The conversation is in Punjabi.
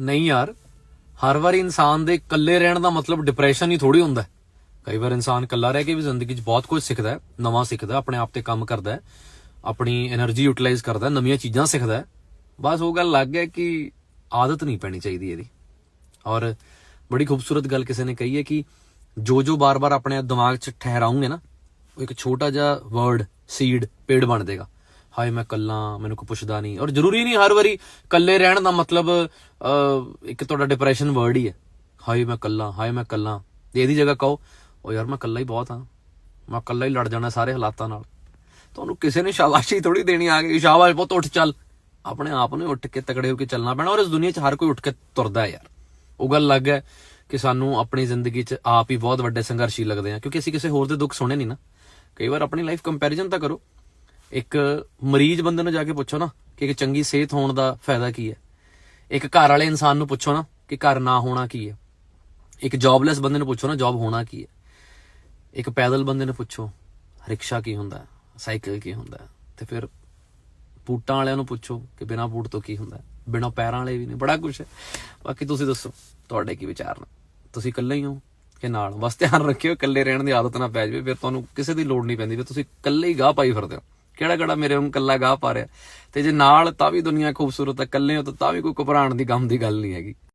ਨਹੀਂ ਯਾਰ, ਹਰ ਵਾਰ ਇਨਸਾਨ ਦੇ ਇਕੱਲੇ ਰਹਿਣ ਦਾ ਮਤਲਬ ਡਿਪਰੈਸ਼ਨ ਹੀ ਥੋੜੀ ਹੁੰਦਾ ਕਈ ਵਾਰ ਇਨਸਾਨ ਇਕੱਲਾ ਰਹਿ ਕੇ ਵੀ ਜ਼ਿੰਦਗੀ 'ਚ ਬਹੁਤ ਕੁਝ ਸਿੱਖਦਾ ਨਵਾਂ ਸਿੱਖਦਾ ਆਪਣੇ ਆਪ ਤੇ ਕੰਮ ਕਰਦਾ ਆਪਣੀ એનર્ਜੀ ਯੂਟਿਲਾਈਜ਼ ਕਰਦਾ ਨਵੀਆਂ ਚੀਜ਼ਾਂ ਸਿੱਖਦਾ ਬਸ ਉਹ ਗੱਲ ਲੱਗ ਹੈ ਕਿ ਆਦਤ ਨਹੀਂ ਪੈਣੀ ਚਾਹੀਦੀ ਇਹਦੀ। ਔਰ ਬੜੀ ਖੂਬਸੂਰਤ ਗੱਲ ਕਿਸੇ ਨੇ ਕਹੀ ਹੈ ਕਿ ਜੋ ਜੋ ਬਾਰ-ਬਾਰ ਆਪਣੇ ਦਿਮਾਗ 'ਚ ਠਹਿਰਾਉਂਗੇ ਨਾ, ਉਹ ਇੱਕ ਛੋਟਾ ਜਿਹਾ ਵਰਡ ਸੀਡ ਪੇੜ ਬਣ ਜਾਏਗਾ ਹਾਏ ਮੈਂ ਕੱਲਾ, ਮੈਨੂੰ ਕੋਈ ਪੁੱਛਦਾ ਨਹੀਂ। ਔਰ ਜ਼ਰੂਰੀ ਨਹੀਂ ਹਰ ਵਾਰੀ ਕੱਲੇ ਰਹਿਣ ਦਾ ਮਤਲਬ ਇੱਕ ਤੁਹਾਡਾ ਡਿਪਰੈਸ਼ਨ ਵਰਡ ਹੀ ਹੈ। ਹਾਏ ਮੈਂ ਕੱਲਾ, ਹਾਏ ਮੈਂ ਕੱਲਾ। ਇਹਦੀ ਜਗ੍ਹਾ ਕਹੋ ਉਹ ਯਾਰ ਮੈਂ ਕੱਲਾ ਹੀ ਬਹੁਤ ਹਾਂ। ਮੈਂ ਕੱਲਾ ਹੀ ਲੜ ਜਾਣਾ ਸਾਰੇ ਹਾਲਾਤਾਂ ਨਾਲ। ਤੁਹਾਨੂੰ ਕਿਸੇ ਨੇ ਸ਼ਾਬਾਸ਼ੀ ਥੋੜੀ ਦੇਣੀ ਆ ਗਈ, ਸ਼ਾਬਾਸ਼ ਬਹੁਤ ਉੱਠ ਚੱਲ। ਆਪਣੇ ਆਪ ਨੂੰ ਉੱਠ ਕੇ ਤਕੜੇ ਹੋ ਕੇ ਚੱਲਣਾ ਪੈਣਾ, ਔਰ ਇਸ ਦੁਨੀਆ 'ਚ ਹਰ ਕੋਈ ਉੱਠ ਕੇ ਤੁਰਦਾ ਹੈ ਯਾਰ। ਉਹ ਗੱਲ ਲੱਗ ਹੈ ਕਿ ਸਾਨੂੰ ਆਪਣੀ ਜ਼ਿੰਦਗੀ 'ਚ ਆਪ ਹੀ ਬਹੁਤ ਵੱਡੇ ਸੰਘਰਸ਼ੀ ਲੱਗਦੇ ਆ, ਕਿਉਂਕਿ ਅਸੀਂ ਕਿਸੇ ਹੋਰ ਦੇ ਦੁੱਖ ਸੁਣੇ ਨਹੀਂ ਨਾ। ਕਈ ਵਾਰ ਆਪਣੀ ਲਾਈਫ ਕੰਪੈਰੀਜ਼ਨ ਤਾਂ ਕਰੋ। ਇੱਕ ਮਰੀਜ਼ ਬੰਦੇ ਨੂੰ ਜਾ ਕੇ ਪੁੱਛੋ ਨਾ ਕਿ ਇੱਕ ਚੰਗੀ ਸਿਹਤ ਹੋਣ ਦਾ ਫਾਇਦਾ ਕੀ ਹੈ। ਇੱਕ ਘਰ ਵਾਲੇ ਇਨਸਾਨ ਨੂੰ ਪੁੱਛੋ ਨਾ ਕਿ ਘਰ ਨਾ ਹੋਣਾ ਕੀ ਹੈ। ਇੱਕ ਜੌਬਲੈਸ ਬੰਦੇ ਨੂੰ ਪੁੱਛੋ ਨਾ ਜੌਬ ਹੋਣਾ ਕੀ ਹੈ। ਇੱਕ ਪੈਦਲ ਬੰਦੇ ਨੂੰ ਪੁੱਛੋ ਰਿਕਸ਼ਾ ਕੀ ਹੁੰਦਾ ਸਾਈਕਲ ਕੀ ਹੁੰਦਾ ਤੇ ਫਿਰ ਬੂਟਾਂ ਵਾਲਿਆਂ ਨੂੰ ਪੁੱਛੋ ਕਿ ਬਿਨਾਂ ਬੂਟ ਤੋਂ ਕੀ ਹੁੰਦਾ ਹੈ, ਬਿਨਾਂ ਪੈਰਾਂ ਵਾਲੇ ਵੀ ਨੇ ਬੜਾ ਕੁਝ ਹੈ। ਬਾਕੀ ਤੁਸੀਂ ਦੱਸੋ ਤੁਹਾਡੇ ਕੀ ਵਿਚਾਰ ਨੇ? ਤੁਸੀਂ ਇਕੱਲੇ ਹੀ ਹੋ ਕਿ ਨਾਲ? ਬਸ ਧਿਆਨ ਰੱਖਿਓ ਇਕੱਲੇ ਰਹਿਣ ਦੀ ਆਦਤ ਨਾ ਪੈ ਜਾਵੇ ਫਿਰ ਤੁਹਾਨੂੰ ਕਿਸੇ ਦੀ ਲੋੜ ਨਹੀਂ ਪੈਂਦੀ ਫਿਰ ਤੁਸੀਂ ਇਕੱਲੇ ਹੀ ਗਾਹ ਪਾਈ ਫਿਰਦੇ ਹੋ। ਕਿਹੜਾ ਕਿਹੜਾ ਮੇਰੇ ਨੂੰ ਇਕੱਲਾ ਗਾਹ ਪਾ ਰਿਹਾ। ਤੇ ਜੇ ਨਾਲ ਤਾਂ ਵੀ ਦੁਨੀਆ ਖੂਬਸੂਰਤ ਹੈ ਇਕੱਲੇ ਹੋ ਤਾਂ ਤਾਂ ਵੀ ਕੋਈ ਘਬਰਾਉਣ ਦੀ ਗਮ ਦੀ ਗੱਲ ਨਹੀਂ ਹੈਗੀ।